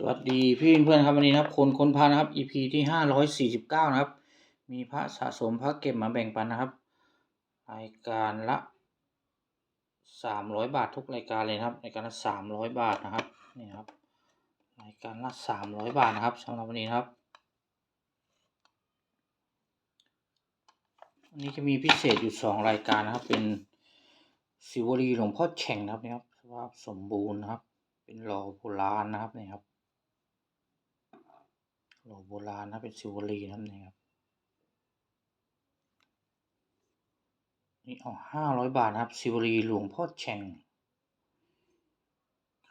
สวัสดีพี่เพื่อนครับวันนี้นะครับคนค้นพระนะครับ EP ที่ห้าร้อยสี่สิบเก้านะครับ มีพระสะสมพระเก็บมาแบ่งปันนะครับรายการละสามร้อยบาททุกรายการเลยนะครับรายการละสามร้อยบาทนะครับนี่ครับรายการละสามร้อยบาทนะครับสำหรับวันนี้นะครับวันนี้จะมีพิเศษอยู่สองรายการนะครับ เป็นสิวลีหลวงพ่อแฉ่งนะครับนี่ครับสภาพสมบูรณ์นะครับ เป็นหล่อโบราณนะครับนี่ครับ หล่อโบราณนะเป็นซิวลีนะครับนี่ครับนี่เอาห้าร้อยบาทนะครับซิวลีหลวงพ่อแฉ่ง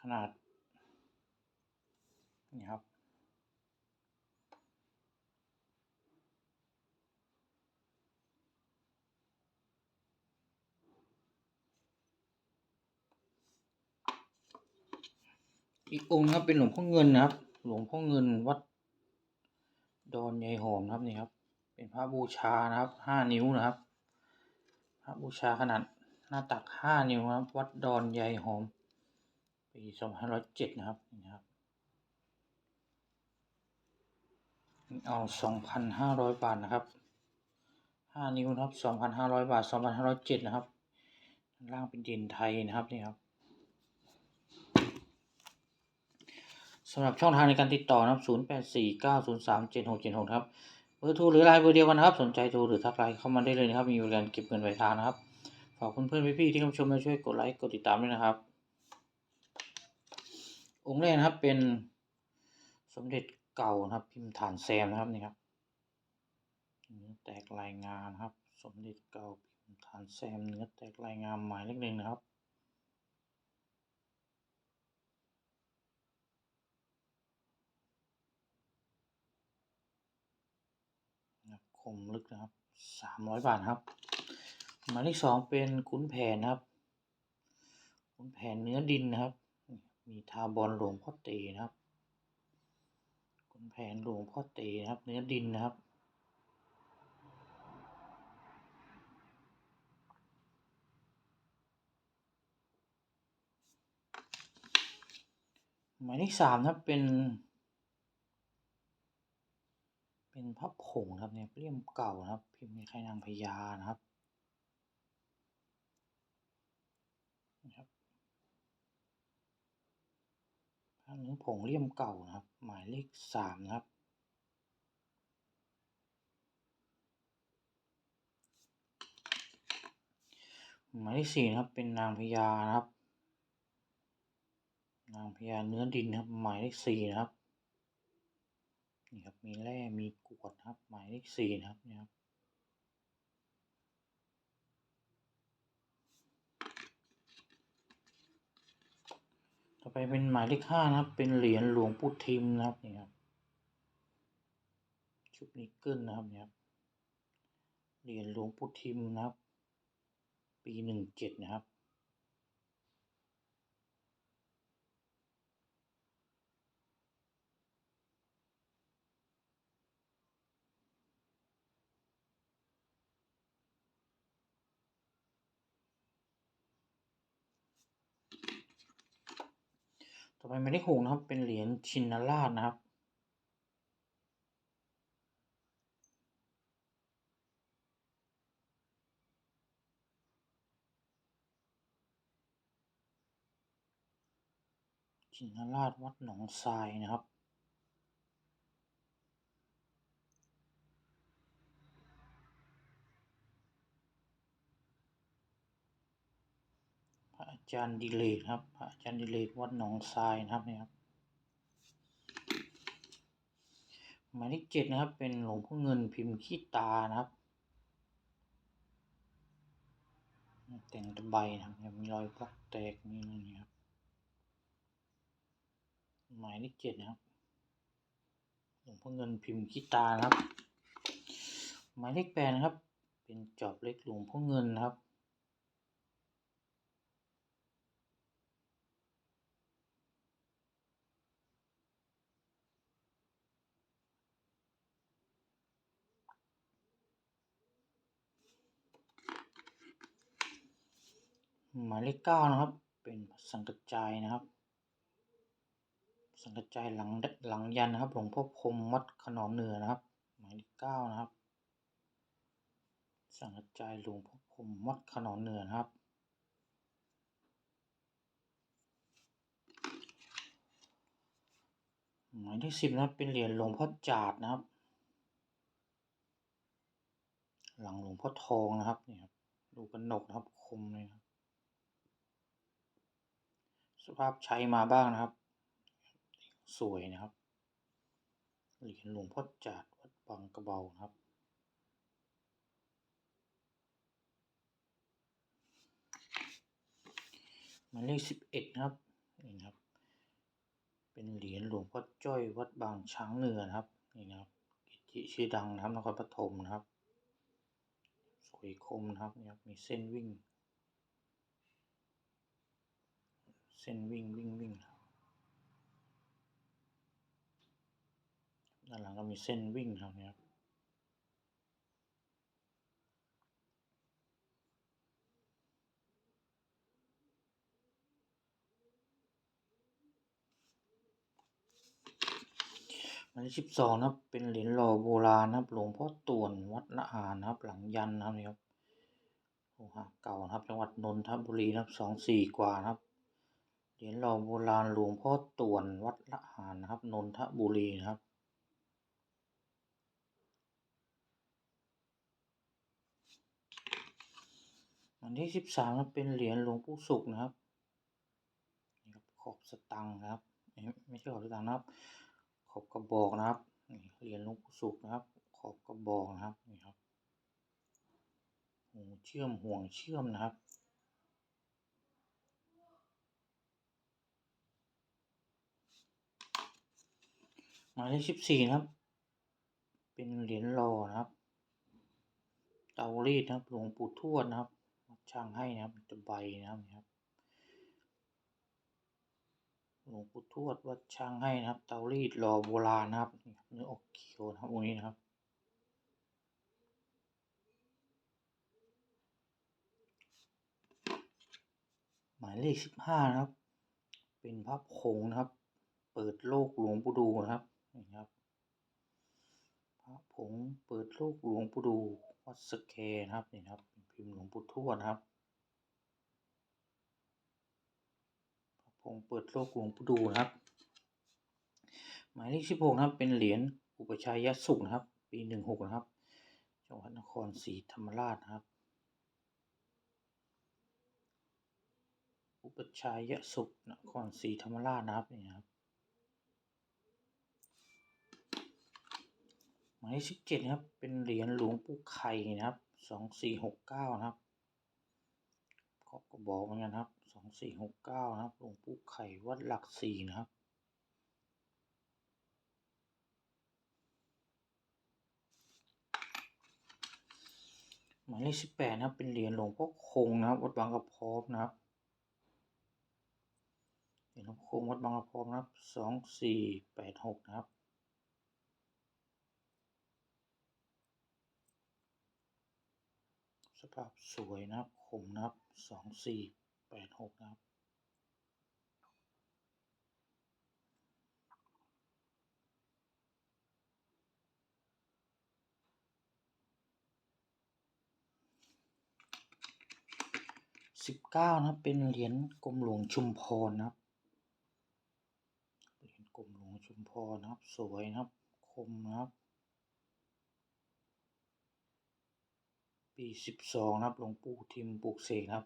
ขนาดนี่ครับอีกองค์นะครับเป็นหลวงพ่อเงินนะครับ หลวงพ่อเงินวัด ดอนยายหอมครับนี่ครับ เป็นพระบูชานะครับห้านิ้วนะครับ พระบูชาขนาดหน้าตักห้านิ้วนะครับ วัดดอนยายหอมปีสองพันร้อยเจ็ดนะครับนี่ครับเอาสองพันห้าร้อยบาทนะครับห้านิ้วนะครับสองพันห้าร้อยบาทสองพันห้าร้อยเจ็ดนะครับ ล่างเป็นดินไทยนะครับนี่ครับ สำหรับช่องทางในการติดต่อนะครับ 0 8 4 9 0 3 7 6 7 6 ครับ เบอร์โทรหรือไลน์เบอร์เดียวกันนะครับ สนใจโทรหรือทักไลน์เข้ามาได้เลยนะครับ มีบริการเก็บเงินปลายทางนะครับ ฝากเพื่อนๆพี่ๆที่เข้ามาชมมาช่วยกดไลค์กดติดตามด้วยนะครับ องค์แรกนะครับเป็นสมเด็จเก่านะครับ พิมพ์ฐานแซมนะครับนี่ครับเนื้อแตกลายงานะครับ สมเด็จเก่าพิมพ์ฐานแซมเนื้อแตกลายงามหมายเลขหนึ่งนะครับ นะครับค มลึกนะครับสามร้อยบาทครับหมายเลขสองเป็นขุนแผนนะครับขุนแผนเนื้อดินนะครับ มีทาบอลหลวงพ่อเตนะครับขุนแผนหลวงพ่อเตนะครับ เนื้อดินนะครับหมายเลขสามนะครับเป็น เป็นพระผงครับเนี่ยเลี่ยมเก่านะครับ พิมพ์ในค่ายนางพญานะครับนะครับพระเนื้ผงเลี่ยมเก่านะครับ หมายเลขสามนะครับหมายเลขสี่นะครับเป็นนางพญานะครับ นางพญาเนื้อดินนะครับ หมายเลขสี่นะครับ นี่ครับ มีแร่ มีกวดครับ หมายเลขสี่นะครับนี่ครับต่อไปเป็นหมายเลขห้านะครับ เป็นเหรียญหลวงปู่ทิมนะครับนี่ครับ ชุดนิกเกิลนะครับนี่ครับ เหรียญหลวงปู่ทิมนะครับ ปีหนึ่งเจ็ดนะครับ อไปหมายเลขหกนะครับ เป็นเหรียญชินราชนะครับ ชินราชวัดหนองทรายนะครับ พระอา จารย์ดิเลกครับอาจารย์ดิเลกวัดหนองทรายนะครับเนี่ยครับหมายเลขเจ็ดนะครับ เป็นหลวงพ่อเงินพิมพ์ขี้ตานะครับ แต่งตะไบนะครับมีรอยปลักแตกมีอะไรอย่างเงี้ยครับหมายเลขเจ็ดนะครับหลวงพ่อเงินพิมพ์ขี้ตานะครับ หมายเลขแปดนะครับ เป็นจอบเล็กหลวงพ่อเงินนะครับ หมายเลขเก้านะครับ เป็นสังกัจจายนะครับ สังกัจจายหลังหลังยันนะครับ หลวงพ่อพรหมวัดขนอมเหนือนะครับ หมายเลขเก้านะครับ สังกัจจายหลวงพ่อพรหมวัดขนอมเหนือนะครับหมายเลขสิบนะครับ เป็นเหรียญหลวงพ่อจาดนะครับ หลังหลวงพ่อทองนะครับนี่ครับดูกระหนกนะครับคมเลยครับ สภาพใช้มาบ้างนะครับ สวยนะครับเหรียญหลวงพ่อจาดวัดบางกระเบานะครับมาเลขสิบเอ็ดนะครับนี่นะครับ เป็นเหรียญหลวงพ่อจ้อยวัดบางช้างเหนือนะครับนี่นะครับกิจชื่อดังนะครับนครปฐมนะครับ สวยคมนะครับนี่ครับมีเส้นวิ่ง เส้นวิ่งวิ่งวิ่งด้านหลังก็มีเส้นวิ่งครับเนี่ยครับหมายเลขสิบสองนับเป็นเหรียญหล่อโบราณนะครับหลวงพ่อต่วนวัดละหานะครับ หลังยันนะครับนี่ครับโหเก่านะครับ จังหวัดนนทบุรีนะครับสองสี่กว่านะครับ เหรียญหล่อโบราณหลวงพ่อต่วนวัดละหารนะครับ นนทบุรีนะครับอันที่สิบสามเป็นเหรียญหลวงปู่ศุกร์นะครับนี่ครับขอบสตังค์นะครับ ไม่ใช่ขอบสตังค์นะครับ ขอบกระบอกนะครับนี่เหรียญหลวงปู่ศุกร์นะครับ ขอบกระบอกนะครับนี่ครับหูเชื่อมห่วงเชื่อมนะครับ มายเลขสิบสี่นะครับ เป็นเหรียญรอนะครับ เตารีดนะครับ หลวงปู่ทวดนะครับ ช่างให้นะครับตะใบนะครับ หลวงปู่ทวดวัดช่างให้นะครับ เตารีดรอโบราณนะครับ เนื้ออกเขียวนะครับองค์นี้นะครับหมายเลขสิบห้านะครับ เป็นพระผงนะครับ เปิดโลกหลวงปู่ดูนะครับ นี่ครับพระผงเปิดโลกหลวงปู่ดูวัดสแกนะครับนี่ครับพิมพ์หลวงปู่ทวดนะครับพระผงเปิดโลกหลวงปู่ดูนะครับ หมายเลขสิบหกนะครับเป็นเหรียญอุปชัยยสุขนะครับ ปีหนึ่งหกนะครับจังหวัดนครศรีธรรมราชนะครับอุปชัยยสุขนครศรีธรรมราชนะครับนี่ครับ หมายเลขสิบเจ็ดนะครับ เป็นเหรียญหลวงปู่ไข่นะครับสองสี่หกเก้านะครับขอบกระบอกเหมือนกันครับสองสี่หกเก้านะครับหลวงปู่ไข่วัดหลักสี่นะครับหมายเลขสิบแปดนะครับ เป็นเหรียญหลวงพ่อคงนะครับวัดบางกระพร้อมนะครับเหรียญหลวงพ่อคงวัดบางกระพร้อมนะครับสองสี่แปดหกนะครับ สภาพสวยนะครับคมนะครับสองสี่แปดหกนะครับสิบเก้านะครับเป็นเหรียญกรมหลวงชุมพรนะครับเหรียญกรมหลวงชุมพรนะครับ สวยนะครับ คมนะครับ ปีสิบสองนะครับหลวงปู่ทิมปลูกเสกครับ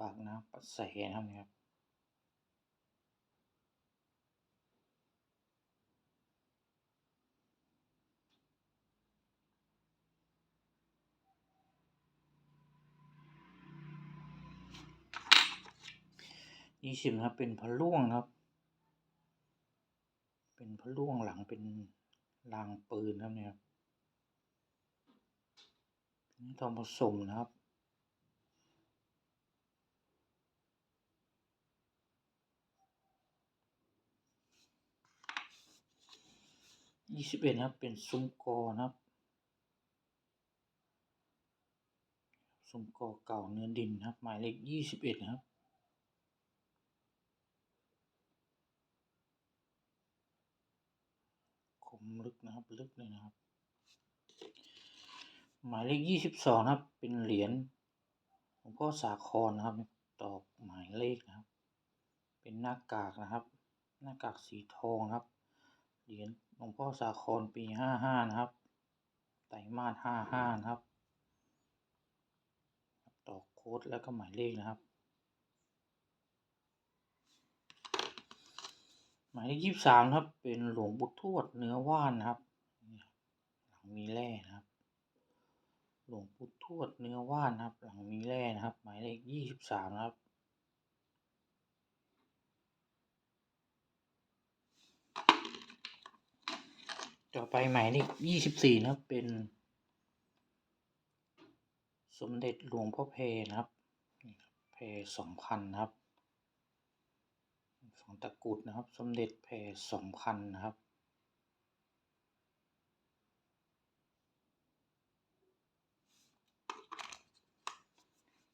ปากน้ำปัสแสนะครับเนี่ยครับยี่สิบนะครับเป็นพระล่วงครับ เป็นพระล่วงหลังเป็นรางปืนครับเนี่ยครับ ทองผสมนะครับ ยี่สิบเอ็ดนะครับ เป็นซุ้มกอนะครับ ซุ้มกอเก่าเนื้อดินนะครับ หมายเลขยี่สิบเอ็ดนะครับลึกนะครับ ลึกเลยนะครับ หมายเลขยี่สิบสองนะครับ เป็นเหรียญหลวงพ่อสาครนะครับ ตอกหมายเลขนะครับ เป็นหน้ากากนะครับ หน้ากากสีทองครับ เหรียญหลวงพ่อสาครปีห้าห้านะครับ ไตรมาสห้าห้านะครับ ตอกโค้ดแล้วก็หมายเลขนะครับ หมายเลขยี่สิบสามครับ เป็นหลวงปู่ทวดเนื้อว่านนะครับนี่ครับ หลังมีแร่นะครับ หลวงปู่ทวดเนื้อว่านนะครับ หลังมีแร่นะครับ หมายเลขยี่สิบสามนะครับต่อไปหมายเลขยี่สิบสี่นะครับ เป็น สมเด็จหลวงพ่อเพนะครับ เพสองพันนะครับ สองตะกุดนะครับ สมเด็จเพสองพันนะครับ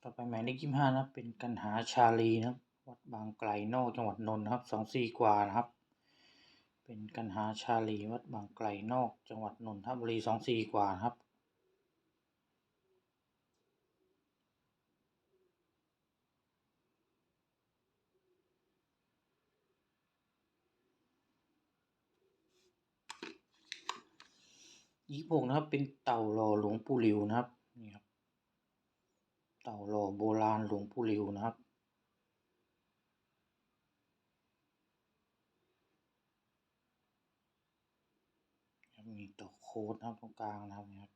ต่อไปหมายเลขยี่ห้านะครับ เป็นกันหาชาลีนะครับ วัดบางไกลนอกจังหวัดนนท์นะครับสองสี่กว่านะครับ เป็นกันหาชาลีวัดบางไกลนอกจังหวัดนนทบุรีสองสี่กว่านะครับยี่หกนะครับ เป็นเต่าหล่อหลวงปู่หลิวนะครับนี่ครับ เต่าหล่อโบราณหลวงปู่หลิวนะครับมีต่อโค้ดนะครับตรงกลางนะครับนี่ครับ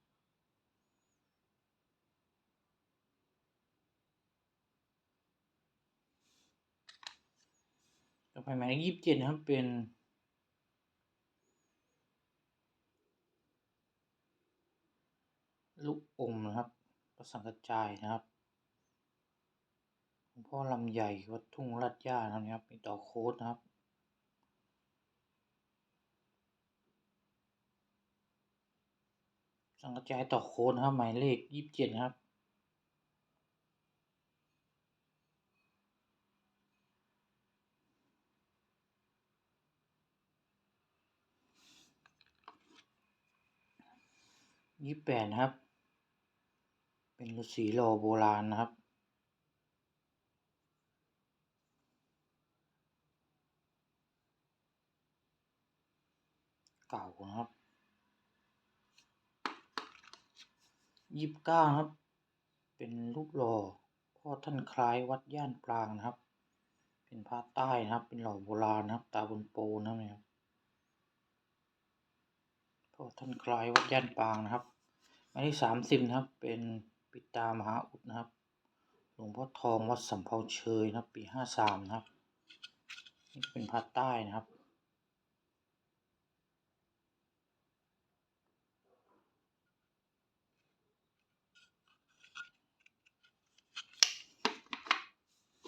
ต่อไปหมายเลขยี่สิบเจ็ดนะครับเป็นลูกอมนะครับประสังกระจายนะครับ งพ่อลำใหญ่วัดทุ่งลัดย่านะครับมีต่อโค้ดนะครับ สังกระจายต่อโค้ดนะครับหมายเลขยี่สิบเจ็ดครับยี่สิบแปดครับ เป็นฤาษีหล่อโบราณนะครับ เก่า นะครับยี่สิบเก้าครับ เป็นรูปหล่อพ่อท่านคล้ายวัดย่านปรางนะครับ เป็นพระใต้นะครับ เป็นหล่อโบราณนะครับ ตาบนโปนะครับพ่อท่านคล้ายวัดย่านปรางนะครับหมายเลขสามสิบนะครับ เป็นปิตามหาอุดนะครับหลวงพ่อทองวัดสำเภาเชยนะครับ ปีห้าสามนะครับ นี่เป็นพระใต้นะครับ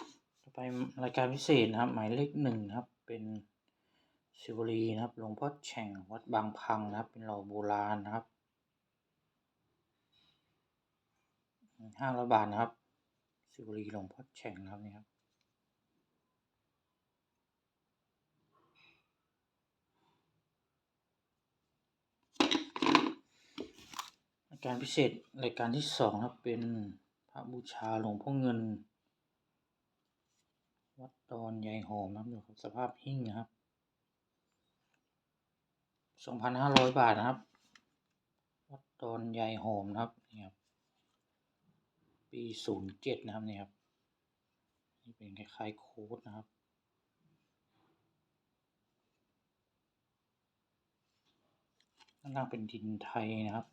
ต่อไป รายการพิเศษนะครับ หมายเลขหนึ่งนะครับ เป็นชิวลีนะครับหลวงพ่อแฉ่งวัดบางพังนะครับ เป็นหล่อโบราณนะครับห้าร้อยบาทนะครับชิวลีหลวงพ่อแฉ่งนะครับนี่ครับรายการพิเศษรายการที่สองครับเป็นพระบูชาหลวงพ่อเงิน วัดดอนยายหอมนะครับดูครับสภาพหิ้งนะครับสองพันห้าร้อยบาทนะครับ วัดดอนยายหอมนะครับนี่ครับ ปีศูนย์เจ็ดนะครับนี่ครับนี่เป็นคล้ายๆโค้ดนะครับข้างล่างเป็นดินไทยนะครับ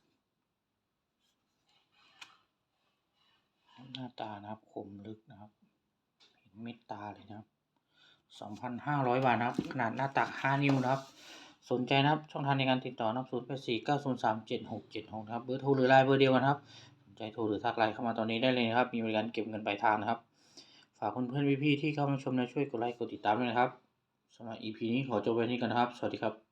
หน้าตานะครับคมลึกนะครับ ม็ดตาเลยนะครับสองพันห้าร้อยบาทนะครับ ขนาดหน้าตักห้านิ้วนะครับ สนใจนะครับ ช่องทางในการติดต่อนะครับศูนย์แปดสี่เก้าศูนย์สามเจ็ดหกเจ็ดหกครับ เบอร์โทรหรือไลน์เบอร์เดียวกันครับ สนใจโทรหรือทักไลน์เข้ามาตอนนี้ได้เลยนะครับ มีบริการเก็บเงินปลายทางนะครับ ฝากเพื่อนๆพี่ๆที่เข้ามาชมนะช่วยกดไลค์กดติดตามด้วยนะครับสำหรับ EP นี้ขอจบไว้นี้กันนะครับ สวัสดีครับ